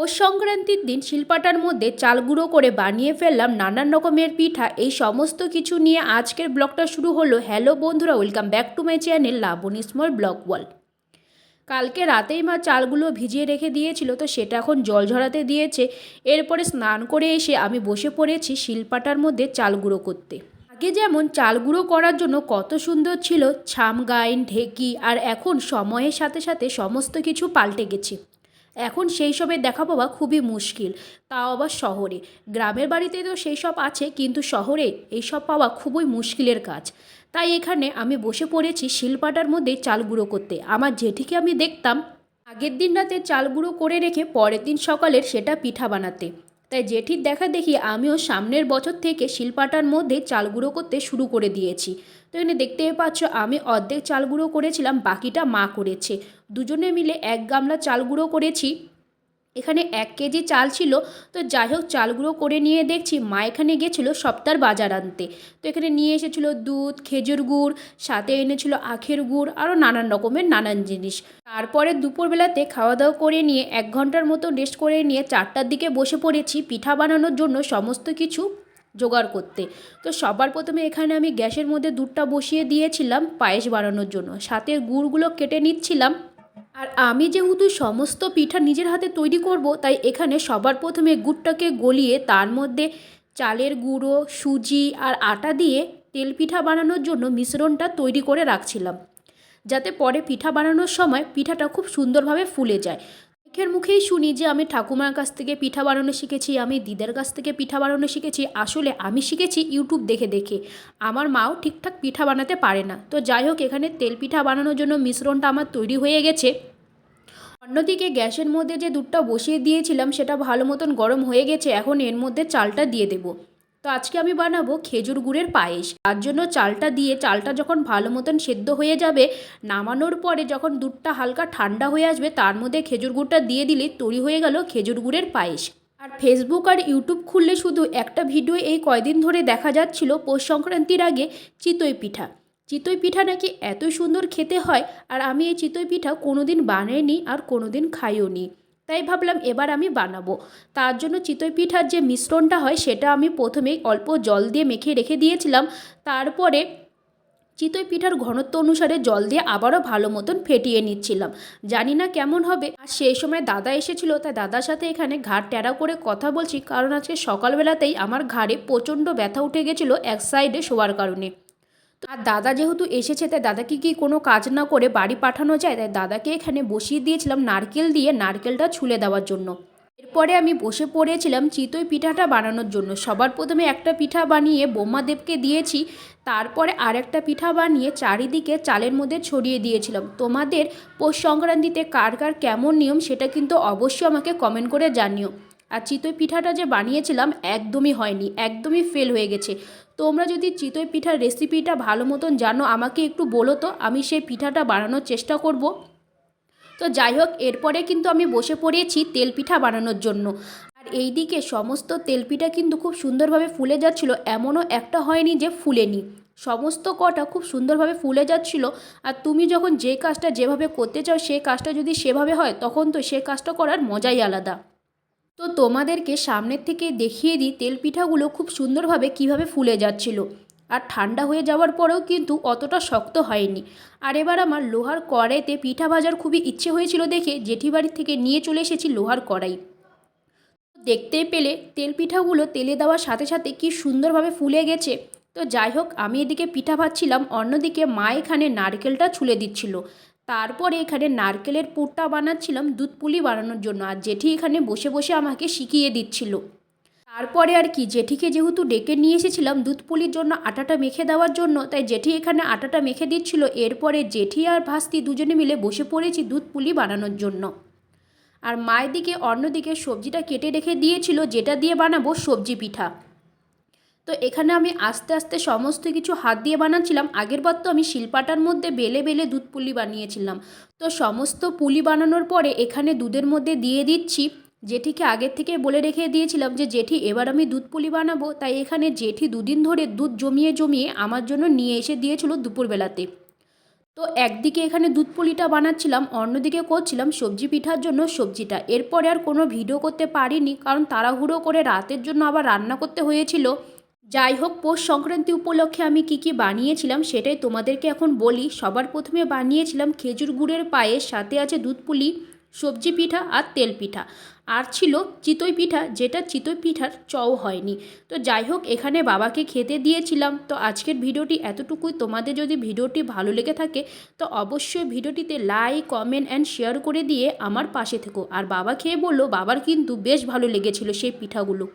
পৌষ সংক্রান্তির দিন শিলপাটার মধ্যে চাল গুঁড়ো করে বানিয়ে ফেললাম নানান রকমের পিঠা। এই সমস্ত কিছু নিয়ে আজকের ব্লগটা শুরু হলো। হ্যালো বন্ধুরা, welcome back to my channel Laboni small blog wall কালকে রাতেই মা চালগুলো ভিজিয়ে রেখে দিয়েছিল, তো সেটা এখন জল ঝরাতে দিয়েছে। এরপরে স্নান করে এসে আমি বসে পড়েছি শিলপাটার মধ্যে চাল গুঁড়ো করতে। আগে যেমন চাল গুঁড়ো করার জন্য কত সুন্দর ছিল, ছাম, গাইন, ঢেকি, আর এখন সময়ের সাথে সাথে সমস্ত কিছু পাল্টে গেছে। এখন সেই সবের দেখা পাওয়া খুবই মুশকিল, তাও আবার শহরে। গ্রামের বাড়িতে তো সেই সব আছে, কিন্তু শহরে এইসব পাওয়া খুবই মুশকিলের কাজ। তাই এখানে আমি বসে পড়েছি শিলপাটার মধ্যে চাল গুঁড়ো করতে। আমার জেঠিকে আমি দেখতাম আগের দিন রাতে চাল গুঁড়ো করে রেখে পরের দিন সকালের সেটা পিঠা বানাতে। তাই জেঠির দেখা দেখি আমিও সামনের বছর থেকে শিলপাটার মধ্যে চাল গুঁড়ো করতে শুরু করে দিয়েছি। তো এখানে দেখতে পাচ্ছ, আমি অর্ধেক চাল গুঁড়ো করেছিলাম, বাকিটা মা করেছে। দুজনে মিলে এক গামলা চাল গুঁড়ো করেছি। এখানে এক কেজি চাল ছিল, তো যাই হোক চালগুলো করে নিয়ে দেখছি মা এখানে গেছিল সপ্তার বাজার আনতে। তো এখানে নিয়ে এসেছিল দুধ, খেজুর গুড়, সাথে এনেছিল আখের গুড়, আরও নানান রকমের নানান জিনিস। তারপরে দুপুরবেলাতে খাওয়া দাওয়া করে নিয়ে এক ঘণ্টার মতো রেস্ট করে নিয়ে চারটার দিকে বসে পড়েছি পিঠা বানানোর জন্য সমস্ত কিছু জোগাড় করতে। তো সবার প্রথমে এখানে আমি গ্যাসের মধ্যে দুধটা বসিয়ে দিয়েছিলাম পায়েস বানানোর জন্য। সাথে গুড়গুলো কেটে নিচ্ছিলাম। আর আমি যেহেতু সমস্ত পিঠা নিজের হাতে তৈরি করব, তাই এখানে সবার প্রথমে গুড়টাকে গলিয়ে তার মধ্যে চালের গুঁড়ো, সুজি আর আটা দিয়ে তেল পিঠা বানানোর জন্য মিশ্রণটা তৈরি করে রাখছিলাম। যাতে পরে পিঠা বানানোর সময় পিঠাটা খুব সুন্দরভাবে ফুলে যায়। মুখের মুখেই শুনি যে আমি ঠাকুমার কাছ থেকে পিঠা বানানো শিখেছি, আমি দিদার কাছ থেকে পিঠা বানানো শিখেছি, আসলে আমি শিখেছি ইউটিউব দেখে দেখে। আমার মাও ঠিকঠাক পিঠা বানাতে পারে না। তো যাই হোক, এখানে তেল পিঠা বানানোর জন্য মিশ্রণটা আমার তৈরি হয়ে গেছে। অন্যদিকে গ্যাসের মধ্যে যে দুধটা বসিয়ে দিয়েছিলাম, সেটা ভালো মতন গরম হয়ে গেছে। এখন এর মধ্যে চালটা দিয়ে দেবো। তো আজকে আমি বানাবো খেজুর গুড়ের পায়েস। তার জন্য চালটা দিয়ে, চালটা যখন ভালো মতন সেদ্ধ হয়ে যাবে, নামানোর পরে যখন দুধটা হালকা ঠান্ডা হয়ে আসবে, তার মধ্যে খেজুর গুড়টা দিয়ে দিলে তৈরি হয়ে গেল খেজুর গুড়ের পায়েস। আর ফেসবুক আর ইউটিউব খুললে শুধু একটা ভিডিও এই কয়দিন ধরে দেখা যাচ্ছিল পৌষ সংক্রান্তির আগে, চিতই পিঠা। চিতই পিঠা নাকি এত সুন্দর খেতে হয়, আর আমি এই চিতই পিঠা কোনো দিন বানাইনি আর কোনো দিন খাইও নি তাই ভাবলাম এবার আমি বানাবো। তার জন্য চিতই পিঠার যে মিশ্রণটা হয়, সেটা আমি প্রথমেই অল্প জল দিয়ে মেখে রেখে দিয়েছিলাম। তারপরে চিতই পিঠার ঘনত্ব অনুসারে জল দিয়ে আবারও ভালো মতন ফেটিয়ে নিচ্ছিলাম। জানি না কেমন হবে। আর সেই সময় দাদা এসেছিল, তাই দাদার সাথে এখানে ঘাড় টেরা করে কথা বলছি। কারণ আজকে সকালবেলাতেই আমার ঘাড়ে প্রচণ্ড ব্যথা উঠে গেছিল এক সাইডে শোয়ার কারণে। আর দাদা যেহেতু এসেছে, তাই দাদাকে কি কোনো কাজ না করে বাড়ি পাঠানো যায়? তাই দাদাকে এখানে বসিয়ে দিয়েছিলাম নারকেল দিয়ে, নারকেলটা ছুলে দেওয়ার জন্য। এরপরে আমি বসে পড়েছিলাম চিতই পিঠাটা বানানোর জন্য। সবার প্রথমে একটা পিঠা বানিয়ে বোমাদেবকে দিয়েছি, তারপরে আরেকটা পিঠা বানিয়ে চারিদিকে চালের মধ্যে ছড়িয়ে দিয়েছিলাম। তোমাদের পৌষ সংক্রান্তিতে কার কার কেমন নিয়ম, সেটা কিন্তু অবশ্যই আমাকে কমেন্ট করে জানিও। আর চিতই পিঠাটা যে বানিয়েছিলাম, একদমই হয়নি, একদমই ফেল হয়ে গেছে। তোমরা যদি চিতই পিঠার রেসিপিটা ভালো মতন জানো, আমাকে একটু বলো তো, আমি সেই পিঠাটা বানানোর চেষ্টা করব। তো যাই হোক, এরপরে কিন্তু আমি বসে পড়েছি তেল পিঠা বানানোর জন্য। আর এই দিকে সমস্ত তেল পিঠা কিন্তু খুব সুন্দরভাবে ফুলে যাচ্ছিল, এমনও একটা হয়নি যে ফুলেনি। সমস্ত কটা খুব সুন্দরভাবে ফুলে যাচ্ছিল, আর তুমি যখন যে কাজটা যেভাবে করতে চাও সেই কাজটা যদি সেভাবে হয়, তখন তো সে কাজটা করার মজাই আলাদা। তো তোমাদেরকে সামনের থেকে দেখিয়ে দিই, তেল পিঠাগুলো খুব সুন্দরভাবে কীভাবে ফুলে যাচ্ছিল। আর ঠান্ডা হয়ে যাওয়ার পরেও কিন্তু অতটা শক্ত হয়নি। আর এবার আমার লোহার কড়াইতে পিঠা ভাজার খুবই ইচ্ছে হয়েছিল দেখে জেঠি বাড়ি থেকে নিয়ে চলে এসেছি লোহার কড়াই। দেখতে পেলে তেল পিঠাগুলো তেলে দেওয়ার সাথে সাথে কি সুন্দরভাবে ফুলে গেছে। তো যাই হোক, আমি এদিকে পিঠা ভাজছিলাম, অন্যদিকে মা এখানে নারকেলটা ছুলে দিচ্ছিল। তারপরে এখানে নারকেলের পুরটা বানাচ্ছিলাম, দুধ পুলি বানানোর জন্য। আর জেঠি এখানে বসে বসে আমাকে শিখিয়ে দিচ্ছিল। তারপরে আর কি, জেঠিকে যেহেতু ডেকে নিয়ে এসেছিলাম দুধ পুলির জন্য আটাটা মেখে দেওয়ার জন্য, তাই জেঠি এখানে আটাটা মেখে দিচ্ছিল। এরপরে জেঠি আর ভাস্তি দুজনে মিলে বসে পড়েছি দুধ পুলি বানানোর জন্য। আর মায়ের দিকে অন্যদিকে সবজিটা কেটে রেখে দিয়েছিল, যেটা দিয়ে বানাবো সবজি পিঠা। তো এখানে আমি আস্তে আস্তে সমস্ত কিছু হাত দিয়ে বানাচ্ছিলাম। আগের বার তো আমি শিলপাটার মধ্যে বেলে বেলে দুধ পুলি বানিয়েছিলাম। তো সমস্ত পুলি বানানোর পরে এখানে দুধের মধ্যে দিয়ে দিচ্ছি। জেঠিকে আগের থেকে বলে রেখে দিয়েছিলাম যে, জেঠি, এবার আমি দুধ পুলি বানাবো। তাই এখানে জেঠি দুদিন ধরে দুধ জমিয়ে জমিয়ে আমার জন্য নিয়ে এসে দিয়েছিল দুপুরবেলাতে। তো তো একদিকে এখানে দুধ পুলিটা বানাচ্ছিলাম, অন্যদিকে করছিলাম সবজি পিঠার জন্য সবজিটা। এরপরে আর কোনো ভিডিও করতে পারিনি, কারণ তাড়াহুড়ো করে রাতের জন্য আবার রান্না করতে হয়েছিল। যাই হোক, পৌষ সংক্রান্তি উপলক্ষে আমি কি কি বানিয়েছিলাম সেটাই তোমাদেরকে এখন বলি। সবার প্রথমে বানিয়েছিলাম খেজুর গুড়ের পায়েস, সাথে আছে দুধ পুলি, সবজি পিঠা আর তেল পিঠা। আর ছিল চিতই পিঠা, যেটা চিতই পিঠার চও হয়নি। তো যাই হোক, এখানে বাবাকে খেতে দিয়েছিলাম। তো আজকের ভিডিওটি এতটুকুই। তোমাদের যদি ভিডিওটি ভালো লেগে থাকে, তো অবশ্যই ভিডিওটিতে লাইক কমেন্ট অ্যান্ড শেয়ার করে দিয়ে আমার পাশে থেকো। আর বাবা খেয়ে বলল, বাবার কিন্তু বেশ ভালো লেগেছিল সেই পিঠাগুলো।